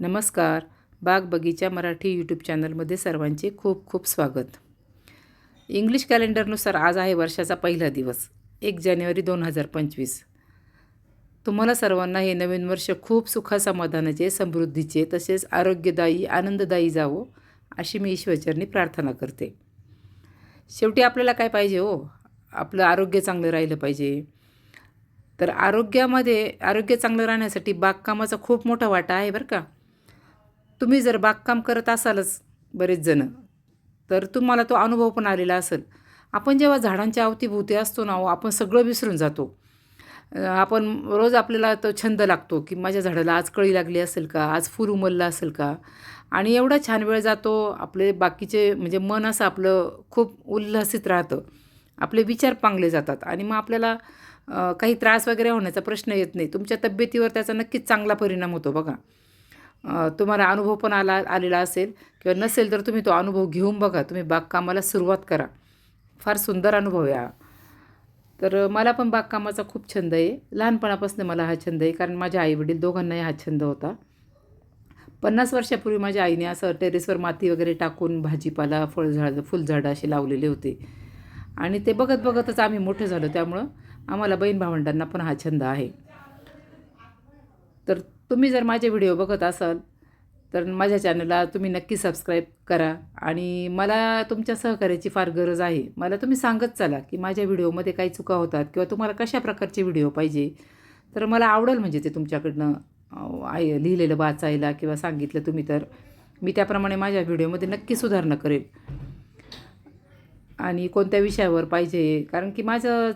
नमस्कार. बाग बगीचा मराठी यूट्यूब चॅनलमध्ये सर्वांचे खूप खूप स्वागत. इंग्लिश कॅलेंडरनुसार आज आहे वर्षाचा पहिला दिवस एक जानेवारी दोन हजार पंचवीस. तुम्हाला सर्वांना हे नवीन वर्ष खूप सुखासमाधानाचे समृद्धीचे तसेच आरोग्यदायी आनंददायी जावो अशी मी ईश्वरचरणी प्रार्थना करते. शेवटी आपल्याला काय पाहिजे हो? आपलं आरोग्य चांगलं राहिलं पाहिजे. तर आरोग्यामध्ये आरोग्य चांगलं राहण्यासाठी बागकामाचा खूप मोठा वाटा आहे बरं का. तुम्ही जर बागकाम करत असालच बरेच जणं तर तुम्हाला तो अनुभव पण आलेला असेल. आपण जेव्हा झाडांच्या अवतीभोवती असतो ना हो, आपण सगळं विसरून जातो. आपण रोज आपल्याला तो छंद लागतो की माझ्या झाडाला आज कळी लागली असेल का आज फूल उमललं असेल का? आणि एवढा छान वेळ जातो आपले बाकीचे म्हणजे मन असं आपलं खूप उल्हसित राहतं. आपले विचार पांगले जातात आणि मग आपल्याला काही त्रास वगैरे होण्याचा प्रश्न येत नाही. तुमच्या तब्येतीवर त्याचा नक्कीच चांगला परिणाम होतो बघा. तुम्हाला अनुभव पण आला आलेला असेल किंवा नसेल तर तुम्ही तो अनुभव घेऊन बघा. तुम्ही बागकामाला सुरुवात करा. फार सुंदर अनुभव या तर मला पण बागकामाचा खूप छंद आहे. लहानपणापासून मला हा छंद आहे कारण माझ्या आईवडील दोघांनाही हा छंद होता. पन्नास वर्षापूर्वी माझ्या आईने असं टेरेसवर माती वगैरे टाकून भाजीपाला फळझाड फुलझाडं असे लावलेले होते. आणि ते बघत बघतच आम्ही मोठे झालो. त्यामुळं आम्हाला बहीण भावंडांना पण हा छंद आहे. तर तुम्ही जर माझे व्हिडिओ बघत असाल तर माझ्या चॅनलला तुम्ही नक्की सबस्क्राईब करा. आणि मला तुमच्या सहकार्याची फार गरज आहे. मला तुम्ही सांगत चला की माझ्या व्हिडिओमध्ये काही चुका होतात किंवा तुम्हाला कशा प्रकारचे व्हिडिओ पाहिजे. तर मला आवडेल म्हणजे ते तुमच्याकडनं आय आहे लिहिलेलं वाचायला किंवा सांगितलं तुम्ही तर. मी त्याप्रमाणे माझ्या व्हिडिओमध्ये नक्की सुधारणा करेल. आणि कोणत्या विषयावर पाहिजे? कारण की माझं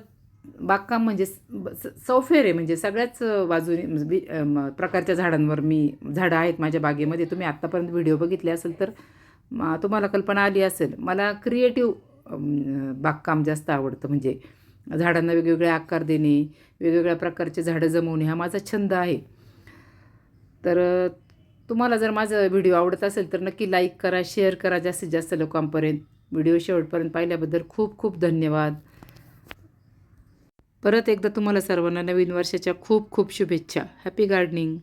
बागकाम म्हणजे स- स- आहे म्हणजे सगळ्याच बाजूने म्हणजे प्रकारच्या झाडांवर मी झाडं आहेत माझ्या बागेमध्ये. तुम्ही आत्तापर्यंत व्हिडिओ बघितले असेल तर तुम्हाला कल्पना आली असेल. मला क्रिएटिव्ह बागकाम जास्त आवडतं. म्हणजे झाडांना वेगवेगळे आकार देणे वेगवेगळ्या प्रकारचे झाडं जमवणे हा माझा छंद आहे. तर तुम्हाला जर माझं व्हिडिओ आवडत असेल तर नक्की लाईक करा शेअर करा जास्तीत जास्त लोकांपर्यंत. व्हिडिओ शेवटपर्यंत पाहिल्याबद्दल खूप खूप धन्यवाद. परत एकदा तुम्हाला सर्वांना नवीन वर्षाच्या खूप खूप शुभेच्छा. Happy gardening